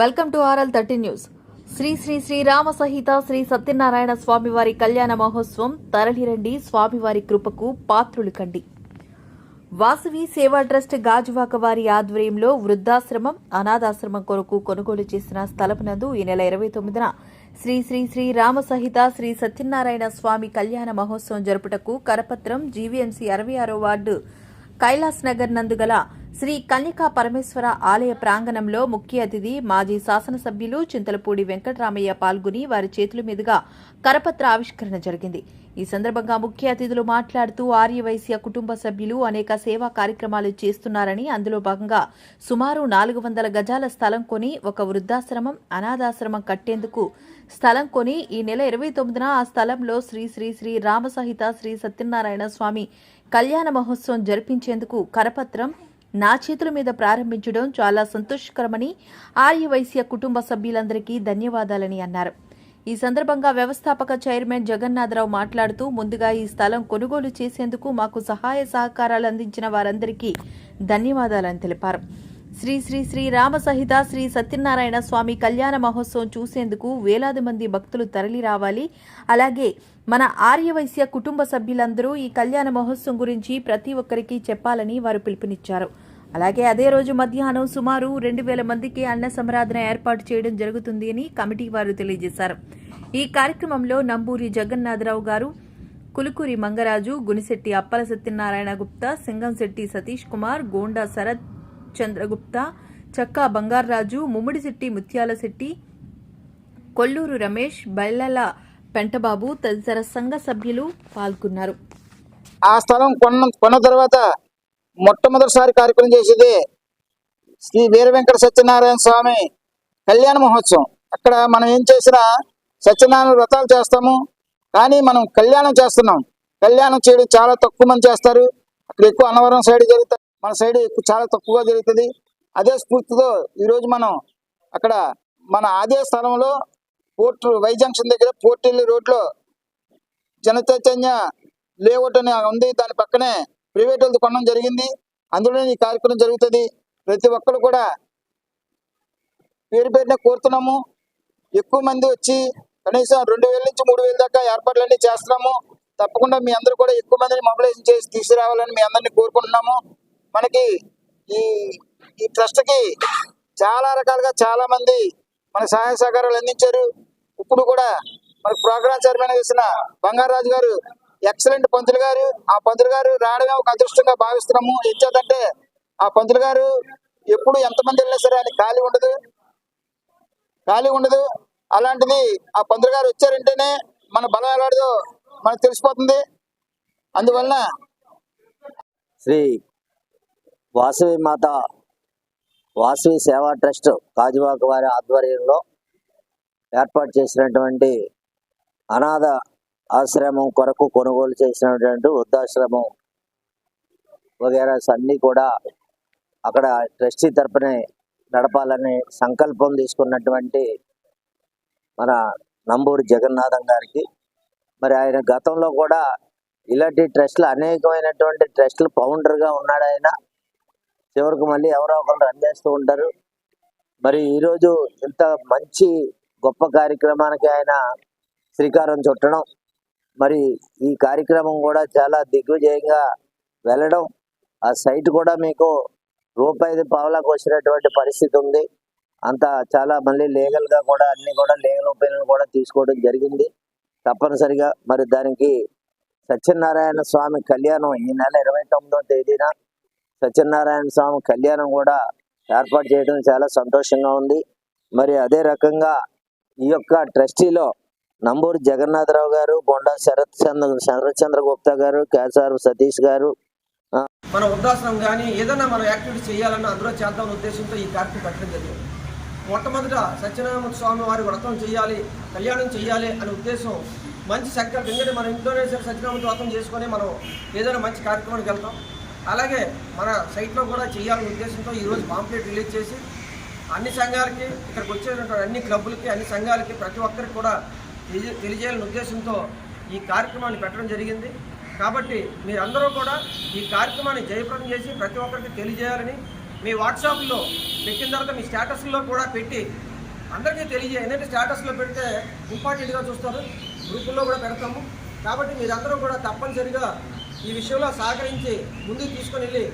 Welcome to RL thirty news. Sri Sri Srirama సహిత శ్రీ సత్యనారాయణ స్వామివారి కళ్యాణ మహోత్సవం తరలిరండి స్వామివారి కృపకు పాత్రులు కండి. వాసవి సేవా ట్రస్ట్ గాజువాక వారి ఆధ్వర్యంలో వృద్ధాశ్రమం అనాథాశ్రమం కొరకు కొనుగోలు చేసిన స్థలమునందు ఈ నెల ఇరవై తొమ్మిదిన శ్రీ శ్రీ శ్రీ రామ సహిత శ్రీ సత్యనారాయణ స్వామి కళ్యాణ మహోత్సవం జరుపుటకు కరపత్రం జీవీఎంసీ అరవై ఆరో వార్డు కైలాస్ నగర్ నందు గల శ్రీ కన్యకా పరమేశ్వర ఆలయ ప్రాంగణంలో ముఖ్య అతిథి మాజీ శాసనసభ్యులు చింతలపూడి వెంకటరామయ్య పాల్గొని వారి చేతుల మీదుగా కరపత్ర ఆవిష్కరణ జరిగింది. ఈ సందర్భంగా ముఖ్య అతిథులు మాట్లాడుతూ ఆర్యవైశ్య కుటుంబ సభ్యులు అనేక సేవా కార్యక్రమాలు చేస్తున్నారని అందులో భాగంగా సుమారు నాలుగు వందల గజాల స్థలం కొని ఒక వృద్ధాశ్రమం అనాథాశ్రమం కట్టేందుకు స్థలం కొని ఈ నెల ఇరవై తొమ్మిదిన ఆ స్థలంలో శ్రీ శ్రీ శ్రీ రామసహిత శ్రీ సత్యనారాయణ స్వామి కళ్యాణ మహోత్సవం జరిపించేందుకు కరపత్రం నా చేతుల మీద ప్రారంభించడం చాలా సంతోషకరమని ఆర్యవైశ్య కుటుంబ సభ్యులందరికీ ధన్యవాదాలని అన్నారు. ఈ సందర్భంగా వ్యవస్థాపక చైర్మన్ జగన్నాథరావు మాట్లాడుతూ ముందుగా ఈ స్థలం కొనుగోలు చేసేందుకు మాకు సహాయ సహకారాలు అందించిన వారందరికీ ధన్యవాదాలని తెలిపారు. శ్రీ శ్రీ శ్రీ రామ సహిత శ్రీ సత్యనారాయణ స్వామి కళ్యాణ మహోత్సవం చూసేందుకు వేలాది మంది భక్తులు తరలి రావాలి. అలాగే మన ఆర్యవైశ్య కుటుంబ సభ్యులందరూ ఈ కళ్యాణ మహోత్సవం గురించి ప్రతి ఒక్కరికి చెప్పాలని వారు పిలుపునిచ్చారు. అలాగే అదే రోజు మధ్యాహ్నం సుమారు రెండు వేల మందికి అన్న సమరాధన ఏర్పాటు చేయడం జరుగుతుంది అని కమిటీ వారు తెలియజేశారు. ఈ కార్యక్రమంలో నంబూరి జగన్నాథరావు గారు కులుకూరి మంగరాజు గునిశెట్టి అప్పల సత్యనారాయణ గుప్తా సింగంశెట్టి సతీష్ కుమార్ గోండా శరత్ చంద్రగుప్తా చక్కా బంగార్రాజు ముమ్మిడిశెట్టి ముత్యాలశెట్టి కొల్లూరు రమేష్ బల్లల పెంటబాబు తదితర సంఘ సభ్యులు పాల్గొన్నారు. ఆ స్థలం కొన్న కొన్న తర్వాత మొట్టమొదటిసారి కార్యక్రమం చేసేది శ్రీ వీర వెంకట సత్యనారాయణ స్వామి కళ్యాణ మహోత్సవం. అక్కడ మనం ఏం చేసినా సత్యనారాయణ వ్రతాలు చేస్తాము కానీ మనం కళ్యాణం చేస్తున్నాం. కళ్యాణం చేయడం చాలా తక్కువ మంది చేస్తారు. అక్కడ ఎక్కువ అన్నవరం సైడ్ జరుగుతుంది. మన సైడ్ ఎక్కువ చాలా తక్కువగా జరుగుతుంది. అదే స్ఫూర్తితో ఈరోజు మనం అక్కడ మన అదే స్థలంలో పోర్ట్ వై జంక్షన్ దగ్గర పోర్టిల్లి రోడ్లో జన చైతన్య లేఅవుట్ అని ఉంది. దాని పక్కనే ప్రైవేట్ వాళ్ళది కొనడం జరిగింది. అందులోనే ఈ కార్యక్రమం జరుగుతుంది. ప్రతి ఒక్కరు కూడా పేరు పేరున కోరుతున్నాము. ఎక్కువ మంది వచ్చి కనీసం రెండు వేల నుంచి మూడు వేల దాకా ఏర్పాట్లన్నీ చేస్తున్నాము. తప్పకుండా మీ అందరూ కూడా ఎక్కువ మందిని మొబిలైజేషన్ చేసి తీసుకురావాలని మీ అందరినీ కోరుకుంటున్నాము. మనకి ఈ ఈ ట్రస్ట్కి చాలా రకాలుగా చాలా మంది మన సహాయ సహకారాలు అందించారు. ఇప్పుడు కూడా మన ప్రోగ్రామ్ చైర్మన్ వేసిన బంగారాజు గారు ఎక్సలెంట్ పంతులు గారు ఆ పంతులు గారు రావడమే ఒక అదృష్టంగా భావిస్తున్నాము. ఎంచేదంటే ఆ పంతులు గారు ఎప్పుడు ఎంతమంది వెళ్ళినా సరే ఆయన ఖాళీ ఉండదు. ఖాళీ ఉండదు. అలాంటిది ఆ పంతులు గారు వచ్చారంటేనే మన బలం ఎలాడదో మనకు తెలిసిపోతుంది. అందువలన శ్రీ వాసవి మాత వాసవి సేవా ట్రస్ట్ కాజువాక వారి ఆధ్వర్యంలో ఏర్పాటు చేసినటువంటి అనాథ ఆశ్రమం కొరకు కొనుగోలు చేసినటువంటి వృద్ధాశ్రమం వగేరాస్ అన్నీ కూడా అక్కడ ట్రస్టీ తరపునే నడపాలని సంకల్పం తీసుకున్నటువంటి మన నంబూరి జగన్నాథం గారికి. మరి ఆయన గతంలో కూడా ఇలాంటి ట్రస్ట్లు అనేకమైనటువంటి ట్రస్ట్లు ఫౌండర్గా ఉన్నాడు ఆయన. చివరికి మళ్ళీ ఎవరో ఒకరు రన్ చేస్తూ ఉంటారు. మరి ఈరోజు ఇంత మంచి గొప్ప కార్యక్రమానికి ఆయన శ్రీకారం చుట్టడం మరి ఈ కార్యక్రమం కూడా చాలా దిగ్విజయంగా వెళ్ళడం. ఆ సైట్ కూడా మీకు రూపాయి పావులకు వచ్చినటువంటి పరిస్థితి ఉంది. అంత చాలా మళ్ళీ లీగల్గా కూడా అన్ని కూడా లీగల్ ఒపీనియన్ కూడా తీసుకోవడం జరిగింది. తప్పనిసరిగా మరి దానికి సత్యనారాయణ స్వామి కళ్యాణం ఈ నెల ఇరవై తొమ్మిదో తేదీన సత్యనారాయణ స్వామి కళ్యాణం కూడా ఏర్పాటు చేయడం చాలా సంతోషంగా ఉంది. మరి అదే రకంగా ఈ యొక్క ట్రస్టీలో నంబూరు జగన్నాథరావు గారు బొండా శరత్ చంద్ర శరత్ చంద్ర గుప్తా గారు కేసార్ సతీష్ గారు. మన వృద్ధాశ్రమం కానీ ఏదైనా మనం యాక్టివిటీ చేయాలన్న అందులో చేద్దాం ఉద్దేశంతో ఈ కార్యక్రమం పెట్టడం జరిగింది. మొట్టమొదట సత్యనారాయణ స్వామి వారి వ్రతం చేయాలి కళ్యాణం చేయాలి అనే ఉద్దేశం మంచి సంకల్పం ఎందుకంటే మన ఇంట్లోనే సరే సత్యనారాయణ వ్రతం చేసుకొని మనం ఏదైనా మంచి కార్యక్రమానికి వెళ్తాం. అలాగే మన సైట్లో కూడా చేయాలనే ఉద్దేశంతో ఈరోజు పాంప్లెట్ రిలీజ్ చేసి అన్ని సంఘాలకి ఇక్కడికి వచ్చేటువంటి అన్ని క్లబ్బులకి అన్ని సంఘాలకి ప్రతి ఒక్కరికి కూడా తెలియజేయాలనే ఉద్దేశంతో ఈ కార్యక్రమాన్ని పెట్టడం జరిగింది. కాబట్టి మీరందరూ కూడా ఈ కార్యక్రమాన్ని జయప్రదం చేసి ప్రతి ఒక్కరికి తెలియజేయాలని మీ వాట్సాప్లో పెట్టిన తర్వాత మీ స్టేటస్లో కూడా పెట్టి అందరికీ తెలియజేయండి ఎందుకంటే స్టేటస్లో పెడితే ఇంపార్టెంట్గా చూస్తారు. గ్రూపుల్లో కూడా పెడతాము. కాబట్టి మీరందరూ కూడా తప్పనిసరిగా ఈ విషయంలో సహకరించి ముందుకు తీసుకొని వెళ్ళి